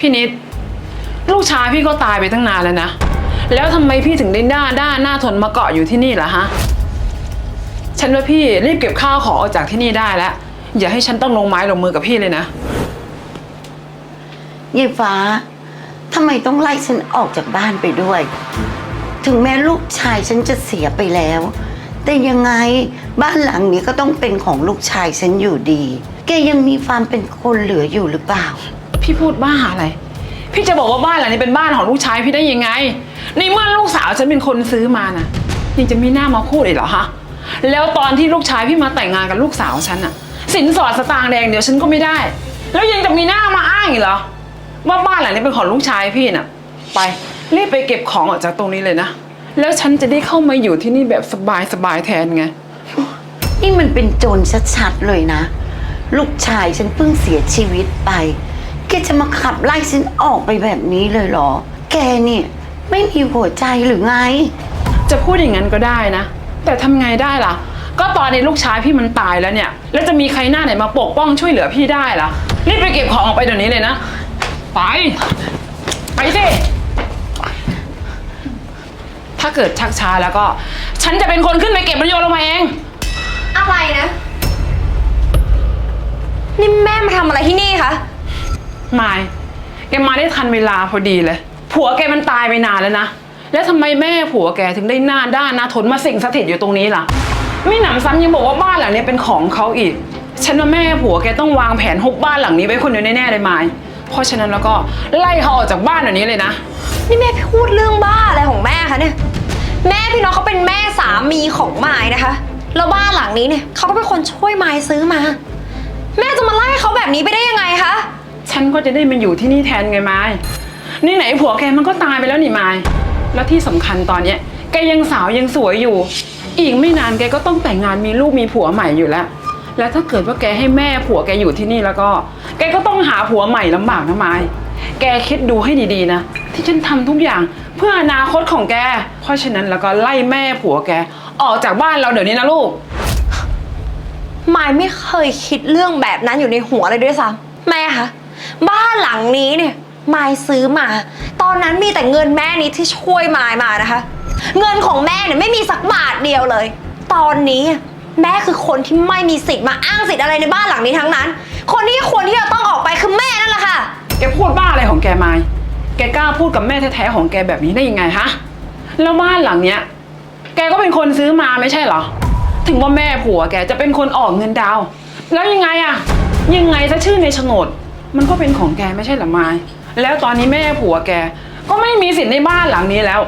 พี่นิด ลูกชายพี่ก็ตายไปตั้งนานแล้วนะ แล้วทำไมพี่ถึงได้หน้าด้านหน้าทนมาเกาะอยู่ที่นี่ล่ะฮะ ฉันว่าพี่รีบเก็บข้าวของออกจากที่นี่ได้แล้ว อย่าให้ฉันต้องลงไม้ลงมือกับพี่เลยนะ ยายฟ้าทำไมต้องไล่ฉันออกจากบ้านไปด้วย ถึงแม้ลูกชายฉันจะเสียไปแล้ว แต่ยังไงบ้านหลังนี้ก็ต้องเป็นของลูกชายฉันอยู่ดี แกยังมีความเป็นคนเหลืออยู่หรือเปล่า พี่พูดบ้าอะไร พี่จะบอกว่าบ้านหลังนี้เป็นบ้านของลูกชายพี่ได้ยังไง ในเมื่อลูกสาวฉันเป็นคนซื้อมานะยังจะมีหน้ามาพูดอีกเหรอฮะ แล้วตอนที่ลูกชายพี่มาแต่งงานกับลูกสาวฉันอะสินสอดสตางค์แดงเดี๋ยวฉันก็ไม่ได้ แล้วยังจะมีหน้ามาอ้างอีกเหรอ ว่าบ้านหลังนี้เป็นของลูกชายพี่น่ะ ไปรีบไปเก็บของออกจากตรงนี้เลยนะ แล้วฉันจะได้เข้ามาอยู่ที่นี่แบบสบายๆแทนไง นี่มันเป็นโจรชัดๆเลยนะ ลูกชายฉันเพิ่งเสียชีวิตไป แกจะมาขับไล่ฉันออกไปแบบนี้เลยเหรอ แกเนี่ยไม่มีหัวใจหรือไง จะพูดอย่างนั้นก็ได้นะ แต่ทำไงได้ล่ะ ก็ตอนนี้ลูกชายพี่มันตายแล้วเนี่ย แล้วจะมีใครหน้าไหนมาปกป้องช่วยเหลือพี่ได้ล่ะ รีบไปเก็บของออกไปเดี๋ยวนี้เลยนะ ไป ไปสิ ถ้าเกิดชักช้าแล้วก็ ฉันจะเป็นคนขึ้นไปเก็บมันโยนลงมาเอง อะไรนะ นี่แม่มาทำอะไรที่นี่คะ มาย แกมาได้ทันเวลาพอดีเลย ผัวแกมันตายไปนานแล้วนะ แล้วทำไมแม่ผัวแกถึงได้หน้าด้านหน้าทนมาสิ่งสถิตอยู่ตรงนี้ล่ะ ไม่หนำซ้ำยังบอกว่าบ้านหลังนี้เป็นของเขาอีก ฉันว่าแม่ผัวแกต้องวางแผนฮุบบ้านหลังนี้ไว้คนเดียวแน่ๆเลยมาย เพราะฉะนั้นแล้วก็ไล่เขาออกจากบ้านเดี๋ยวนี้เลยนะ นี่แม่พูดเรื่องบ้าอะไรของแม่คะเนี่ย แม่พี่น้องเขาเป็นแม่สามีของไมายนะคะ แล้วบ้านหลังนี้เนี่ยเขาก็เป็นคนช่วยไมายซื้อมา แม่จะมาไล่เขาแบบนี้ไปได้ยังไงคะ ฉันก็จะได้มาอยู่ที่นี่แทนไงไมายนี่ไหนผัวแกมันก็ตายไปแล้วนี่ไมายแล้วที่สำคัญตอนเนี้ยแกยังสาวยังสวยอยู่ อีกไม่นานแกก็ต้องแต่งงานมีลูกมีผัวใหม่อยู่แล้ว แล้วถ้าเกิดว่าแกให้แม่ผัวแกอยู่ที่นี่แล้วก็ แกก็ต้องหาผัวใหม่ลำบากนะไมายแกคิดดูให้ดีๆนะ ที่ฉันทำทุกอย่างเพื่ออนาคตของแก เพราะฉะนั้นแล้วก็ไล่แม่ผัวแก ออกจากบ้านเราเดี๋ยวนี้นะลูก มายไม่เคยคิดเรื่องแบบนั้นอยู่ในหัวเลยด้วยซ้ำแม่คะ บ้านหลังนี้เนี่ยมายซื้อมา ตอนนั้นมีแต่เงินแม่นี้ที่ช่วยมายมานะคะ เงินของแม่เนี่ยไม่มีสักบาทเดียวเลย ตอนนี้แม่คือคนที่ไม่มีสิทธิ์มาอ้างสิทธิ์อะไรในบ้านหลังนี้ทั้งนั้น คนที่ควรที่จะต้องออกไปคือแม่นั่นแหละค่ะ แกพูดบ้าอะไรของแกมายแกกล้าพูดกับแม่แท้ๆของแกแบบนี้ได้ยังไงฮะ แล้วบ้านหลังเนี้ย แกก็เป็นคนซื้อมาไม่ใช่เหรอ ถึงว่าแม่ผัวแกจะเป็นคนออกเงินดาวน์แล้วยังไงอะยังไงถ้าชื่อในโฉนด มันก็เป็นของแกไม่ใช่เหรอมายแล้วตอนนี้แม่ผัวแก ก็ไม่มีสิทธิ์ในบ้านหลังนี้แล้ว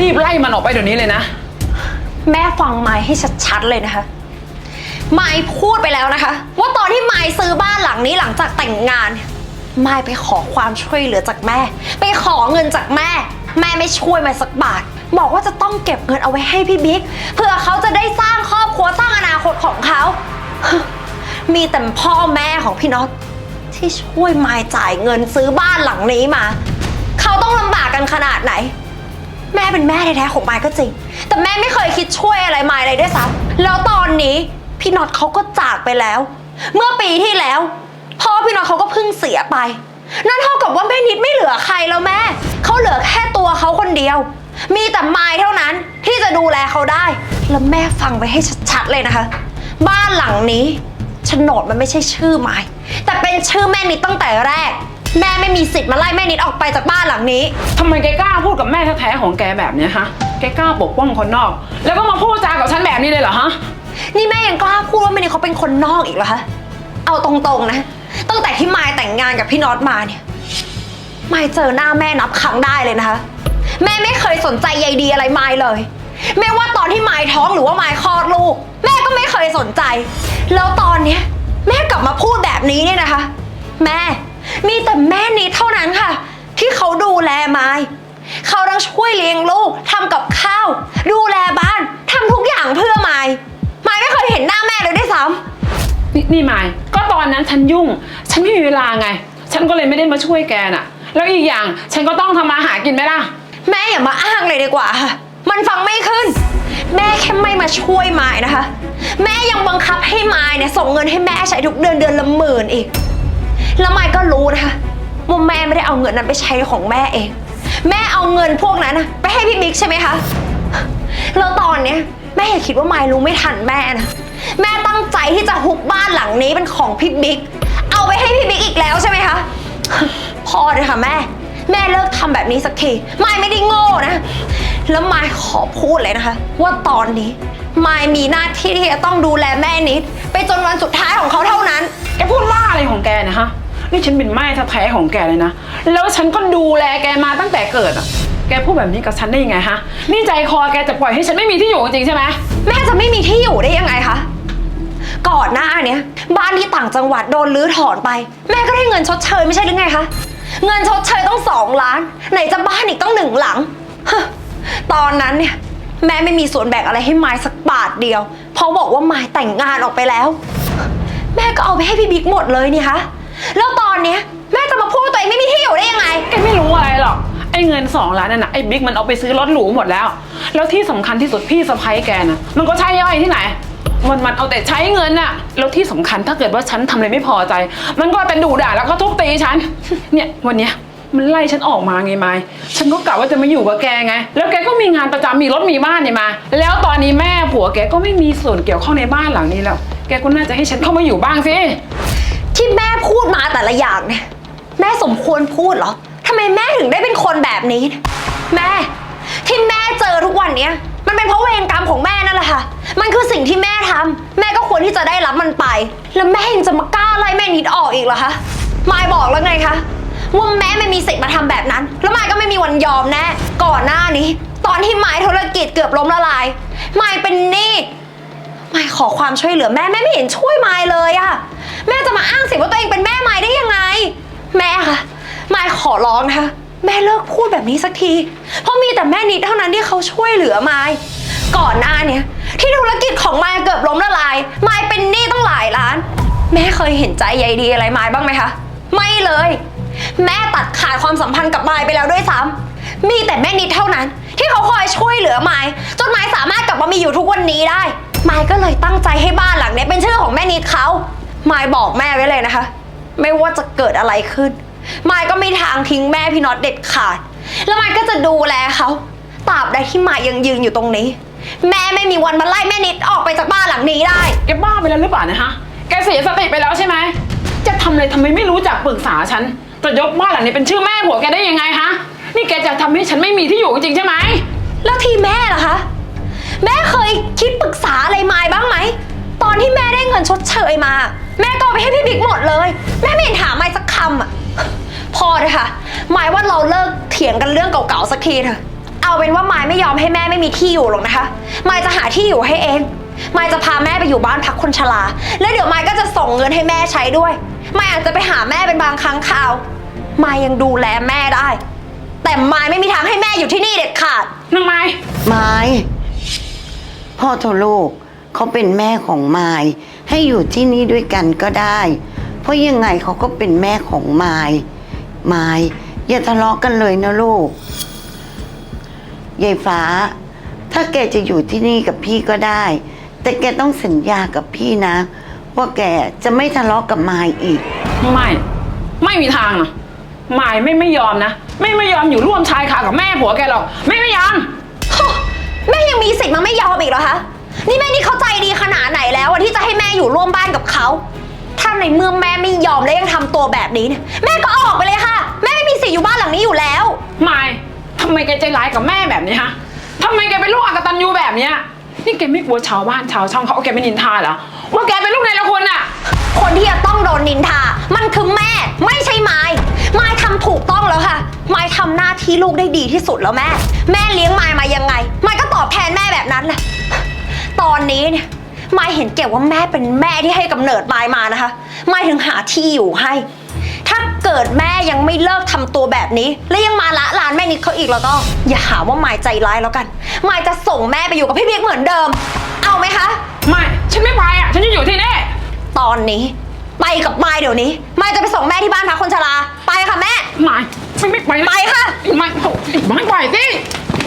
รีบไล่มันออกไปเดี๋ยวนี้เลยนะ แม่ฟังไม้ให้ชัดๆเลยนะคะ ไม้พูดไปแล้วนะคะ ว่าตอนที่ไม้ซื้อบ้านหลังนี้หลังจากแต่งงานเนี่ยไม้ไปขอความช่วยเหลือจากแม่ ไปขอเงินจากแม่ แม่ไม่ช่วยไมาสักบาท บอกว่าจะต้องเก็บเงินเอาไว้ให้พี่บิ๊กเพื่อเขาจะได้สร้างครอบครัวสร้างอนาคตของเขา มีแต่พ่อแม่ของพี่น็อต ที่ช่วยไม้จ่ายเงินซื้อบ้านหลังนี้มา เขาต้องลำบากกันขนาดไหน แม่เป็นแม่แท้ๆของมายก็จริง แต่แม่ไม่เคยคิดช่วยอะไรมายเลยด้วยซ้ำแล้วตอนนี้พี่น็อตเขาก็จากไปแล้ว เมื่อปีที่แล้วพ่อพี่น็อตเขาก็เพิ่งเสียไป นั่นเท่ากับว่าแม่นิดไม่เหลือใครแล้วแม่เขาเหลือแค่ตัวเขาคนเดียว มีแต่มายเท่านั้นที่จะดูแลเขาได้ แล้วแม่ฟังไว้ให้ชัดๆเลยนะคะ บ้านหลังนี้โฉนดมันไม่ใช่ชื่อมาย แต่เป็นชื่อแม่นิดตั้งแต่แรก แม่ไม่มีสิทธิ์มาไล่แม่นิดออกไปจากบ้านหลังนี้ ทำไมแกกล้าพูดกับแม่แท้ๆของแกแบบเนี้ยฮะ แกกล้าปกป้องคนนอก แล้วก็มาพูดจากับฉันแบบนี้เลยเหรอฮะ นี่แม่ยังกล้าพูดว่าแม่นี่เขาเป็นคนนอกอีกเหรอคะเอาตรงๆนะ ตั้งแต่ที่มายแต่งงานกับพี่น็อตมาเนี่ยมายเจอหน้าแม่นับครั้งได้เลยนะคะ แม่ไม่เคยสนใจใยดีอะไรมายเลย ไม่ว่าตอนที่มายท้องหรือว่ามายคลอดลูก แม่ก็ไม่เคยสนใจ แล้วตอนเนี้ยแม่ก ลับมาพูดแบบนี้เนี่ยนะคะ แม่ มีแต่แม่นิดเท่านั้นค่ะ ที่เขาดูแลมายเขาทั้งช่วยเลี้ยงลูกทำกับข้าว ดูแลบ้านทำทุกอย่างเพื่อมายมายไม่เคยเห็นหน้าแม่เลยด้วยซ้ำนี่นี่มายก็ตอนนั้นฉันยุ่ง ฉันไม่มีเวลาไง ฉันก็เลยไม่ได้มาช่วยแกน่ะ แล้วอีกอย่างฉันก็ต้องทำมาหากินไหมล่ะแม่อย่ามาอ้างเลยดีกว่าค่ะ มันฟังไม่ขึ้น แม่แค่ไม่มาช่วยมายนะคะ แม่ยังบังคับให้มายเนี่ยส่งเงินให้แม่ใช้ทุกเดือนเดือนละหมื่นอีก แล้วมายก็รู้นะคะว่าแม่ไม่ได้เอาเงินนั้นไปใช้ของแม่เอง แม่เอาเงินพวกนั้นนะไปให้พี่บิ๊กใช่ไหมคะ แล้วตอนเนี้ยแม่อย่าคิดว่าไมายรู้ไม่ทันแม่นะ แม่ตั้งใจที่จะฮุบบ้านหลังนี้เป็นของพี่บิ๊ก เอาไปให้พี่บิ๊กอีกแล้วใช่ไหมคะ พอเลยค่ะแม่ แม่เลิกทำแบบนี้สักทีมายไม่ได้โง่นะ แล้วมายขอพูดเลยนะคะ ว่าตอนนี้มายมีหน้าที่ที่จะต้องดูแลแม่นิด ไปจนวันสุดท้ายของเขาเท่านั้น แกพูดว่าอะไรของแกนะฮะ นี่ฉันเป็นแม่แท้ๆของแกเลยนะ แล้วฉันก็ดูแลแกมาตั้งแต่เกิดอะแกพูดแบบนี้กับฉันได้ยังไงฮะ นี่ใจคอแกจะปล่อยให้ฉันไม่มีที่อยู่จริงๆใช่ไหมแม่จะไม่มีที่อยู่ได้ยังไงคะ ก่อนหน้าเนี้ยบ้านที่ต่างจังหวัดโดนรื้อถอนไป แม่ก็ได้เงินชดเชยไม่ใช่หรือไงคะ เงินชดเชยต้องสองล้าน ไหนจะบ้านอีกต้องหนึ่งหลังฮะ ตอนนั้นเนี่ย แม่ไม่มีส่วนแบ่งอะไรให้ไม้สักบาทเดียว เพราะบอกว่าไม้แต่งงานออกไปแล้ว แม่ก็เอาไปให้พี่บิ๊กหมดเลยนี่คะแล้วตอนเนี้ยแม่จะมาพูดว่าตัวเองไม่มีที่อยู่ได้ยังไง แกไม่รู้อะไรหรอกไอ้เงินสองล้านนั่นน่ะไอ้บิ๊กมันเอาไปซื้อรถหรูหมดแล้ว แล้วที่สำคัญที่สุดพี่สะพ้ยแกน่ะมันก็ใช้ย่อยที่ไหน มันมันเอาแต่ใช้เงินน่ะแล้วที่สำคัญถ้าเกิดว่าฉันทำอะไรไม่พอใจ มันก็เป็นดูด่าแล้วก็ทุบตีฉันเนี่ยวันเนี้ย มันไล่ฉันออกมาไงไม้ฉันก็กะว่าจะมาอยู่กับแกไง แล้วแกก็มีงานประจำมีรถมีบ้านเนี่ยมา แล้วตอนนี้แม่ผัวแกก็ไม่มีส่วนเกี่ยวข้องในบ้านหลังนี้แล้ว แกก็น่าจะให้ฉันเข้ามาอยู่บ้างสิ ที่แม่พูดมาแต่ละอย่างเนี่ย แม่สมควรพูดเหรอทำไมแม่ถึงได้เป็นคนแบบนี้เนี่ยแม่ ที่แม่เจอทุกวันเนี้ยมันเป็นเพราะเวรกรรมของแม่นั่นแหละค่ะ มันคือสิ่งที่แม่ทำแม่ก็ควรที่จะได้รับมันไป แล้วแม่ยังจะมากล้าไล่แม่นิดออกอีกเหรอคะมายบอกแล้วไงคะ ว่าแม่ไม่มีสิทธิ์มาทำแบบนั้น แล้วมายก็ไม่มีวันยอมแน่ ก่อนหน้านี้ ตอนที่มายธุรกิจเกือบล้มละลายมายเป็นหนี้มายขอความช่วยเหลือแม่แม่ไม่เห็นช่วยมายเลยอะแม่จะมาอ้างสิว่าตัวเองเป็นแม่มายได้ยังไง แม่คะมายขอร้องนะคะ แม่เลิกพูดแบบนี้สักที เพราะมีแต่แม่นิดเท่านั้นที่เขาช่วยเหลือมายก่อนหน้าเนี้ยที่ธุรกิจของมายเกือบล้มละลายมายเป็นหนี้ตั้งหลายล้าน แม่เคยเห็นใจใยดีอะไรมายบ้างไหมคะ ไม่เลย แม่ตัดขาดความสัมพันธ์กับมายไปแล้วด้วยซ้ำมีแต่แม่นิดเท่านั้น ที่เขาคอยช่วยเหลือมายจนมายสามารถกลับมามีอยู่ทุกวันนี้ได้มายก็เลยตั้งใจให้บ้านหลังเนี้ยเป็นชื่อของแม่นิดเขามายบอกแม่ไว้เลยนะคะ ไม่ว่าจะเกิดอะไรขึ้นมายก็ไม่ทางทิ้งแม่พี่น็อตเด็ดขาด แล้วมายก็จะดูแลเขาตราบใดที่มายยังยืนอยู่ตรงนี้ แม่ไม่มีวันมาไล่แม่นิดออกไปจากบ้านหลังนี้ได้ แกบ้าไปแล้วหรือเปล่านะฮะ แกเสียสติไปแล้วใช่ไหม จะทำอะไรทำไมไม่รู้จักปรึกษาฉัน จะยกบ้านหลังนี้เป็นชื่อแม่ผัวแกได้ยังไงฮะ นี่แกจะทำให้ฉันไม่มีที่อยู่จริงๆใช่ไหม แล้วทีแม่ล่ะคะ แม่เคยคิดปรึกษาอะไรมายบ้างไหม ตอนที่แม่ได้เงินชดเชยมา แม่ก็เอาไปให้พี่บิ๊กหมดเลย แม่ไม่เห็นถามมายสักคำอะ พอเลยค่ะมายว่าเราเลิกเถียงกันเรื่องเก่าๆสักทีเถอะ เอาเป็นว่ามายไม่ยอมให้แม่ไม่มีที่อยู่หรอกนะคะมายจะหาที่อยู่ให้เองมายจะพาแม่ไปอยู่บ้านพักคนชรา แล้วเดี๋ยวมายก็จะส่งเงินให้แม่ใช้ด้วย มายอาจจะไปหาแม่เป็นบางครั้งคราว มายยังดูแลแม่ได้ แต่มายไม่มีทางให้แม่อยู่ที่นี่เด็ดขาด นางไม้ไม้พ่อโทรลูกเขาเป็นแม่ของไม้ให้อยู่ที่นี่ด้วยกันก็ได้ เพราะยังไงเขาก็เป็นแม่ของไม้ไม้อย่าทะเลาะกันเลยนะลูกยายฟ้า ถ้าแกจะอยู่ที่นี่กับพี่ก็ได้ แต่แกต้องสัญญากับพี่นะ ว่าแกจะไม่ทะเลาะกับไม้อีก ไม่ ไม่มีทางนะไม้ไม่ไม่ยอมนะ ไม่ไม่ยอมอยู่ร่วมชายคากับแม่ผัวแกหรอก ไม่ไม่ยอม แม่ยังมีสิทธิ์มาไม่ยอมอีกเหรอคะ นี่แม่นี่เข้าใจดีขนาดไหนแล้วอะที่จะให้แม่อยู่ร่วมบ้านกับเขา ถ้าในเมื่อแม่ไม่ยอมและยังทำตัวแบบนี้เนี่ย แม่ก็ออกไปเลยค่ะ แม่ไม่มีสิทธิ์อยู่บ้านหลังนี้อยู่แล้วไม่ทำไมแกใจร้ายกับแม่แบบนี้ฮะทำไมแกเป็นลูกอกตันยูแบบเนี้ยนี่แกไม่กลัวชาวบ้านชาวช่องเขาเอาแกไปนินทาเหรอว่าแกเป็นลูก นนินทา มันคือแม่ ไม่ใช่ไม้ ไม้ทำถูกต้องแล้วค่ะ ไม้ทำหน้าที่ลูกได้ดีที่สุดแล้วแม่ แม่เลี้ยงไม้มายังไง ไม้ก็ตอบแทนแม่แบบนั้นแหละ ตอนนี้เนี่ยไม้เห็นเก็บว่าแม่เป็นแม่ที่ให้กำเนิดไม้มานะคะ ไม้ถึงหาที่อยู่ให้ ถ้าเกิดแม่ยังไม่เลิกทำตัวแบบนี้ และยังมาละลานแม่นิดเขาอีกแล้วก็ อย่าหาว่าไม้ใจร้ายแล้วกันไม้จะส่งแม่ไปอยู่กับพี่เบียกเหมือนเดิม เอาไหมคะ ไม่ ฉันไม่ไปอะฉันจะอยู่ที่นี่ ตอนนี้ ไปกับไม้เดี๋ยวนี้ไม้จะไปส่งแม่ที่บ้านพักคนชรา ไปค่ะแม่ไม่ไม่ไม่ไปนไปค่ะไม่โอ้ยไม่ไปสิ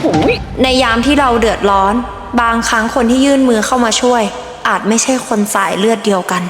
โอ้ยในยามที่เราเดือดร้อน บางครั้งคนที่ยื่นมือเข้ามาช่วย อาจไม่ใช่คนสายเลือดเดียวกัน